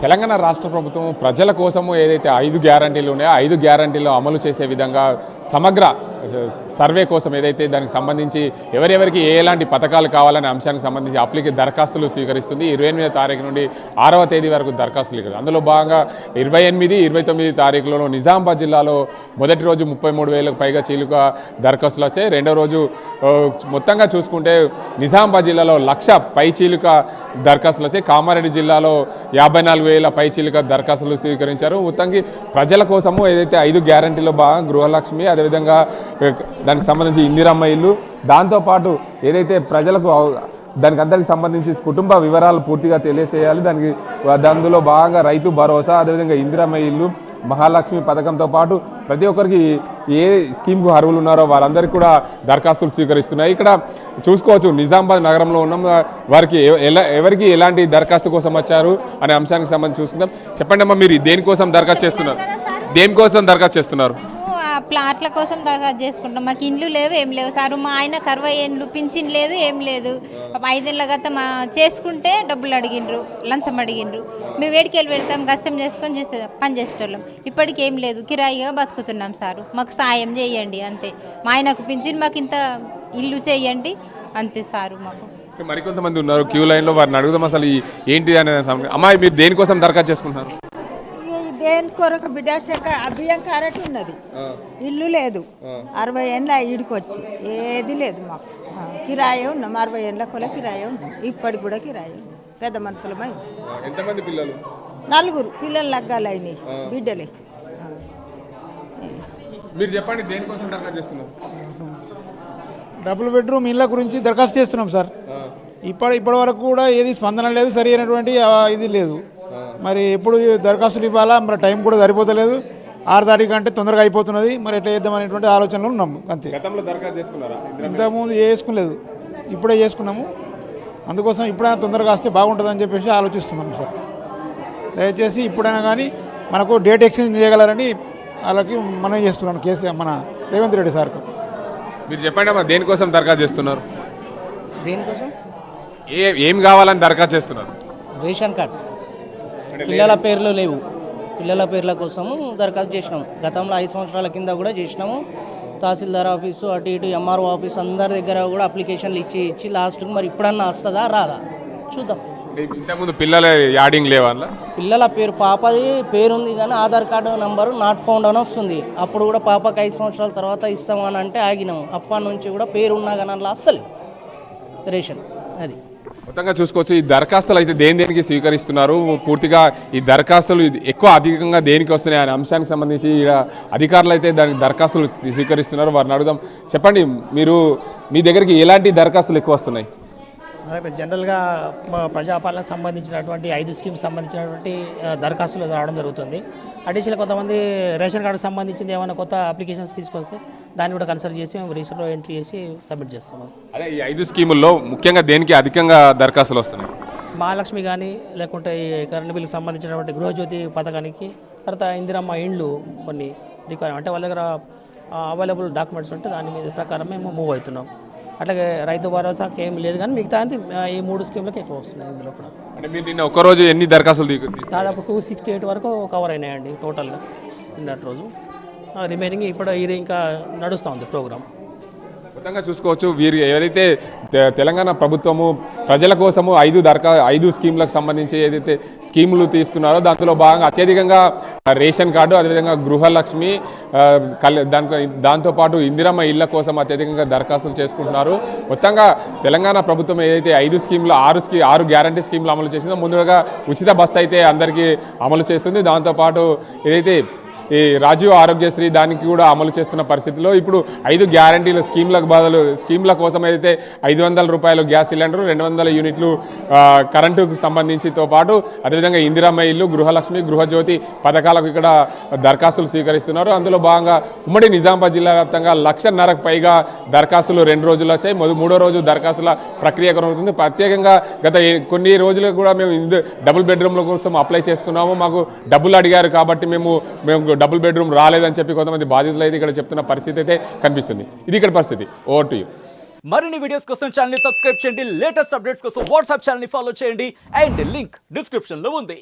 తెలంగాణ రాష్ట్ర ప్రభుత్వం ప్రజల కోసము ఏదైతే ఐదు గ్యారంటీలు ఉన్నాయో ఐదు గ్యారంటీలు అమలు చేసే విధంగా సమగ్ర సర్వే కోసం ఏదైతే దానికి సంబంధించి ఎవరెవరికి ఏ ఎలాంటి పథకాలు కావాలనే అంశానికి సంబంధించి అప్లికే దరఖాస్తులు స్వీకరిస్తుంది. ఇరవై ఎనిమిదో తారీఖు నుండి ఆరవ తేదీ వరకు దరఖాస్తులు ఇక్కడ అందులో భాగంగా ఇరవై ఎనిమిది ఇరవై తొమ్మిది తారీఖులలో నిజామాబాద్ జిల్లాలో మొదటి రోజు ముప్పై మూడు వేలకు పైగా చీలుక దరఖాస్తులు వచ్చాయి. రెండో రోజు మొత్తంగా చూసుకుంటే నిజామాబాద్ జిల్లాలో లక్ష పై చీలుక దరఖాస్తులు వచ్చాయి. కామారెడ్డి జిల్లాలో యాభై నాలుగు వేల పై చీలుక దరఖాస్తులు స్వీకరించారు. మొత్తంగా ప్రజల కోసము ఏదైతే ఐదు గ్యారంటీలో భాగం గృహలక్ష్మి అదేవిధంగా దానికి సంబంధించి ఇందిరమ్మ ఇల్లు. దాంతోపాటు ఏదైతే ప్రజలకు దానికి అందరికి సంబంధించి కుటుంబ వివరాలు పూర్తిగా తెలియచేయాలి. దానికి అందులో భాగంగా రైతు భరోసా అదేవిధంగా ఇందిరమ్మ ఇల్లు మహాలక్ష్మి పథకంతో పాటు ప్రతి ఒక్కరికి ఏ స్కీమ్కు అర్హులు ఉన్నారో వారందరికీ కూడా దరఖాస్తులు స్వీకరిస్తున్నాయి. ఇక్కడ చూసుకోవచ్చు నిజామాబాద్ నగరంలో ఉన్నాం. వారికి ఎలా ఎవరికి ఎలాంటి దరఖాస్తు కోసం వచ్చారు అనే అంశానికి సంబంధించి చూసుకుందాం. చెప్పండి అమ్మా మీరు దేనికోసం దరఖాస్తు చేస్తున్నారు? దేనికోసం దరఖాస్తు చేస్తున్నారు? ప్లాట్ల కోసం దరఖాస్తు చేసుకుంటాం. మాకు ఇండ్లు లేవు ఏం లేవు. సార్ మా ఆయన కరవై ఏండ్లు పింఛన్ లేదు ఏం లేదు. ఐదేళ్ళ గత మా చేసుకుంటే డబ్బులు అడిగిండ్రు లంచం అడిగిండ్రు. మేము వేడికెళ్ళి పెడతాం కష్టం చేసుకొని చేసే పని చేసేటోళ్ళం. ఇప్పటికి ఏం లేదు కిరాయిగా బతుకుతున్నాం సారు. మాకు సాయం చేయండి అంతే. మా ఆయనకు పింఛన్ మాకు ఇంత ఇల్లు చేయండి అంతే సారు మాకు. మరికొంతమంది ఉన్నారు క్యూ లైన్లో వారిని అడుగుదాం అసలు ఏంటి అనే అమ్మాయి మీరు దేనికోసం దరఖాస్తు చేసుకుంటున్నారు? దేని కొరకు బిడ్డాశాఖ అభియం కారట్ ఉన్నది. ఇల్లు లేదు. అరవై ఏళ్ళ ఈడికొచ్చి. ఏది లేదు మాకు. కిరాయి ఉన్నాం. అరవై ఏళ్ళ కొల కిరాయి ఉన్నాం. ఇప్పటికి కూడా కిరాయి. పెద్ద మనుషులమై ఎంతమంది పిల్లలు? నలుగురు. పిల్లలు లగ్గాలు అయినాయి. బిడ్డలే. మీరు చెప్పండి దేనికోసం దరఖాస్తు చేస్తున్నారు? డబుల్ బెడ్రూమ్ ఇళ్ళ గురించి దరఖాస్తు చేస్తున్నాం సార్. ఇప్పటి ఇప్పటి వరకు కూడా ఏది స్పందన లేదు. సరి అయినటువంటి ఆ, ఇది లేదు. మరి ఎప్పుడు దరఖాస్తులు ఇవ్వాలా? మరి టైం కూడా సరిపోతలేదు. ఆరు తారీఖు అంటే తొందరగా అయిపోతున్నది. మరి ఎట్లా చేద్దాం అనేటువంటి ఆలోచనలో ఉన్నాం. అంతే. గతంలో దరఖాస్తు చేసుకున్నారా? ఇంతకుముందు చేసుకోలేదు ఇప్పుడే చేసుకున్నాము. అందుకోసం ఇప్పుడైనా తొందరగా వస్తే బాగుంటుందని చెప్పేసి ఆలోచిస్తున్నాం సార్. దయచేసి ఇప్పుడైనా కానీ మనకు డేట్ ఎక్స్చేంజ్ చేయగలరని వాళ్ళకి మనం చేస్తున్నాను కేసీఆర్ మన రేవంత్ రెడ్డి సార్కు. మీరు చెప్పండి అమ్మా దేనికోసం దరఖాస్తు చేస్తున్నారు? దేనికోసం? ఏ ఏం కావాలని దరఖాస్తు చేస్తున్నారు? Ration card. పిల్లల పేర్లు లేవు. పిల్లల పేర్ల కోసము దరఖాస్తు చేసినాము గతంలో ఐదు సంవత్సరాల కింద కూడా చేసినాము. తహసీల్దార్ ఆఫీసు అటు ఇటు ఎంఆర్ఓ ఆఫీస్ అందరి దగ్గర కూడా అప్లికేషన్లు ఇచ్చి ఇచ్చి లాస్ట్కి మరి ఇప్పుడన్నా వస్తుందా రాదా? చూద్దాం. ఇంతకుముందు పిల్లల యాడింగ్ లేవా అందులో? పిల్లల పేరు పాపది పేరుంది కానీ Aadhaar card number not found అని వస్తుంది. అప్పుడు కూడా పాపకి ఐదు సంవత్సరాల తర్వాత ఇస్తామని అంటే ఆగినాము. అప్పటి నుంచి కూడా పేరు ఉన్నా కానీ అస్సలు రేషన్ అది. మొత్తంగా చూసుకోవచ్చు ఈ దరఖాస్తులు అయితే దేని దేనికి స్వీకరిస్తున్నారు? పూర్తిగా ఈ దరఖాస్తులు ఎక్కువ అధికంగా దేనికి వస్తున్నాయి అనే అంశానికి సంబంధించి అధికారులు అయితే దానికి దరఖాస్తులు స్వీకరిస్తున్నారు. వారిని అడుగుదాం. చెప్పండి మీరు మీ దగ్గరికి ఎలాంటి దరఖాస్తులు ఎక్కువ వస్తున్నాయి? జనరల్గా ప్రజాపాలనకు సంబంధించినటువంటి ఐదు స్కీమ్స్ సంబంధించినటువంటి దరఖాస్తులు రావడం జరుగుతుంది. అడిషనల్ కొంతమంది రేషన్ కార్డుకు సంబంధించింది ఏమైనా కొత్త అప్లికేషన్స్ తీసుకొస్తే దాన్ని కూడా కన్సిడర్ చేసి మేము రిజిస్టర్లో ఎంట్రీ చేసి సబ్మిట్ చేస్తాము అదే ఈ ఐదు స్కీముల్లో ముఖ్యంగా దేనికి అధికంగా దరఖాస్తులు వస్తున్నాయి? మహాలక్ష్మి కానీ లేకుంటే ఈ కరెంట్ బిల్లుకి సంబంధించినటువంటి గృహజ్యోతి పథకానికి తర్వాత ఇందిరమ్మ ఇండ్లు కొన్ని రిక్వైర్ అంటే వాళ్ళ దగ్గర అవైలబుల్ డాక్యుమెంట్స్ ఉంటే దాని మీద ప్రకారం మేము మూవ్ అవుతున్నాం. అట్లాగే రైతు భరోసాకి ఏం లేదు కానీ మిగతా ఈ మూడు స్కీమ్లకు ఎక్కువ వస్తున్నాయి ఇందులో కూడా. అంటే మీరు నిన్న ఒక్కరోజు ఎన్ని దరఖాస్తులు? దాదాపు టూ సిక్స్టీ ఎయిట్ వరకు కవర్ అయినాయండి టోటల్గా. నిన్నటి రోజు. రిమైనింగ్ ఇప్పుడు ఇది ఇంకా నడుస్తూ ఉంది ప్రోగ్రామ్. మొత్తంగా చూసుకోవచ్చు. వీరు ఏదైతే తె- తెలంగాణ ప్రభుత్వము ప్రజల కోసము ఐదు దరఖా ఐదు స్కీములకు సంబంధించి ఏదైతే స్కీములు తీసుకున్నారో దాంట్లో భాగంగా అత్యధికంగా రేషన్ కార్డు అదేవిధంగా గృహలక్ష్మి కల్ దాంతో దాంతోపాటు ఇందిరమ్మ ఇళ్ళ కోసం అత్యధికంగా దరఖాస్తులు చేసుకుంటున్నారు. మొత్తంగా తెలంగాణ ప్రభుత్వం ఏదైతే ఐదు స్కీములు ఆరు స్కీ ఆరు గ్యారంటీ స్కీములు అమలు చేసిందో ముందుగా ఉచిత బస్సు అయితే అందరికీ అమలు చేస్తుంది. దాంతోపాటు ఏదైతే ఈ రాజీవ్ ఆరోగ్యశ్రీ దానికి కూడా అమలు చేస్తున్న పరిస్థితిలో ఇప్పుడు ఐదు గ్యారంటీల స్కీమ్లకు బదులు స్కీమ్ల కోసం అయితే ఐదు వందల రూపాయలు గ్యాస్ సిలిండర్ రెండు వందల యూనిట్లు కరెంటుకు సంబంధించితో పాటు అదేవిధంగా ఇందిరమ్మ ఇల్లు గృహలక్ష్మి గృహజ్యోతి పథకాలకు ఇక్కడ దరఖాస్తులు స్వీకరిస్తున్నారు. అందులో భాగంగా ఉమ్మడి నిజామాబాద్ జిల్లా వ్యాప్తంగా లక్షన్నరకు పైగా దరఖాస్తులు రెండు రోజులు వచ్చాయి. మూడో రోజు దరఖాస్తుల ప్రక్రియ కొనవుతుంది ప్రత్యేకంగా గత కొన్ని రోజులు కూడా మేము ఇందు డబుల్ బెడ్రూమ్ల కోసం అప్లై చేసుకున్నాము. మాకు డబ్బులు అడిగారు కాబట్టి మేము మేము డబుల్ బెడ్రూమ్ రాలేదని చెప్పి కొంతమంది బాధితులు అయితే ఇక్కడ చెప్తున్న పరిస్థితి అయితే కనిపిస్తుంది. ఇది ఇక్కడ పరిస్థితి. ఓవర్ టు యూ మరిన్ని వీడియోస్ కోసం ఛానల్ సబ్స్క్రైబ్ చేయండి. లేటెస్ట్ అప్డేట్స్ కోసం వాట్సాప్ ఛానల్ని ఫాలో చేయండి. అండ్ లింక్ డిస్క్రిప్షన్లో ఉంది.